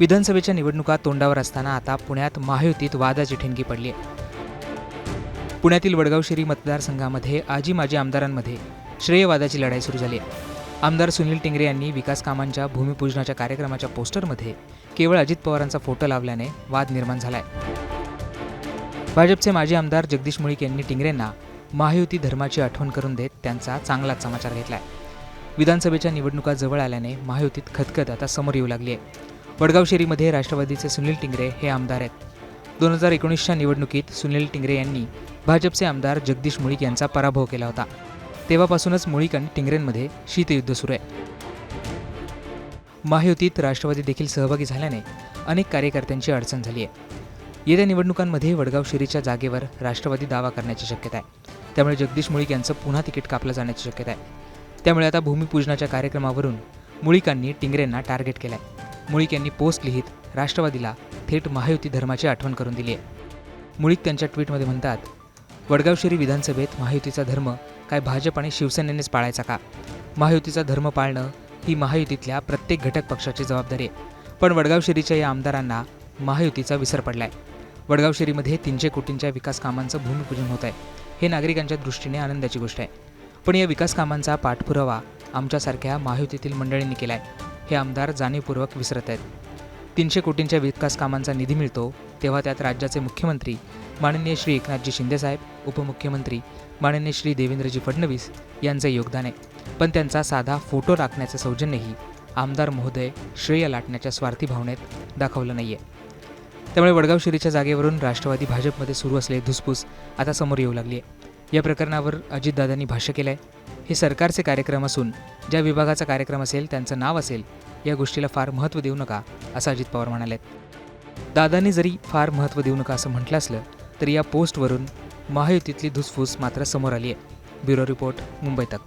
विधानसभेच्या निवडणुका तोंडावर असताना आता पुण्यात महायुतीत वादाची ठिणगी पडली आहे. पुण्यातील वडगावशिरी मतदारसंघामध्ये आजी माजी आमदारांमध्ये श्रेयवादाची लढाई सुरू झाली आहे. आमदार सुनील टिंगरे यांनी विकास कामांच्या भूमिपूजनाच्या कार्यक्रमाच्या पोस्टरमध्ये केवळ अजित पवारांचा फोटो लावल्याने वाद निर्माण झाला आहे भाजपचे माजी आमदार जगदीश मुळीक यांनी टिंगरेंना महायुती धर्माची आठवण करून देत त्यांचा चांगलाच समाचार घेतला आहे विधानसभेच्या निवडणुका जवळ आल्याने महायुतीत खतखत आता समोर येऊ लागली आहे. वडगाव शेरीमध्ये राष्ट्रवादीचे सुनील टिंगरे हे आमदार आहेत. दोन हजार एकोणीसच्या निवडणुकीत सुनील टिंगरे यांनी भाजपचे आमदार जगदीश मुळीक यांचा पराभव केला होता. तेव्हापासूनच मुळीक आणि टिंगरेंमध्ये शीतयुद्ध सुरू आहे. महायुतीत राष्ट्रवादी देखील सहभागी झाल्याने अनेक कार्यकर्त्यांची अडचण झाली आहे. येत्या निवडणुकांमध्ये वडगाव शिरीच्या जागेवर राष्ट्रवादी दावा करण्याची शक्यता आहे. त्यामुळे जगदीश मुळीक यांचं पुन्हा तिकीट कापलं जाण्याची शक्यता आहे. त्यामुळे आता भूमिपूजनाच्या कार्यक्रमावरून मुळीकांनी टिंगरेंना टार्गेट केलं आहे मुळीक यांनी पोस्ट लिहित राष्ट्रवादीला थेट महायुती धर्माची आठवण करून दिली आहे. मुळीक त्यांच्या ट्विटमध्ये म्हणतात वडगावशिरी विधानसभेत महायुतीचा धर्म काय भाजप आणि शिवसेनेनेच पाळायचा का? महायुतीचा धर्म पाळणं ही महायुतीतल्या प्रत्येक घटक पक्षाची जबाबदारी आहे. पण वडगावशिरीच्या या आमदारांना महायुतीचा विसर पडलाय. वडगावशिरीमध्ये तीनशे कोटींच्या विकास कामांचं भूमिपूजन होत आहे हे नागरिकांच्या दृष्टीने आनंदाची गोष्ट आहे. पण या विकास कामांचा पाठपुरावा आमच्यासारख्या महायुतीतील मंडळींनी केला आहे हे आमदार जाणीवपूर्वक विसरत आहेत. तीनशे कोटींच्या विकास कामांचा निधी मिळतो तेव्हा त्यात राज्याचे मुख्यमंत्री माननीय श्री एकनाथजी शिंदेसाहेब उपमुख्यमंत्री माननीय श्री देवेंद्रजी फडणवीस यांचे योगदान आहे. पण त्यांचा साधा फोटो राखण्याचं सौजन्यही आमदार महोदय श्रेय लाटण्याच्या स्वार्थी भावनेत दाखवलं नाही आहे त्यामुळे वडगाव शिरीच्या जागेवरून राष्ट्रवादी भाजपमध्ये सुरू असलेली धुसफूस आता समोर येऊ लागली आहे या प्रकरणावर अजितदादांनी भाष्य केलं आहे हे सरकारचे कार्यक्रम असून ज्या विभागाचा कार्यक्रम असेल त्यांचं नाव असेल या गोष्टीला फार महत्त्व देऊ नका असं अजित पवार म्हणाले दादांनी जरी फार महत्त्व देऊ नका असं म्हटलं असलं तरी या पोस्टवरून महायुतीतली धुसफूस मात्र समोर आली आहे ब्युरो रिपोर्ट मुंबई तक.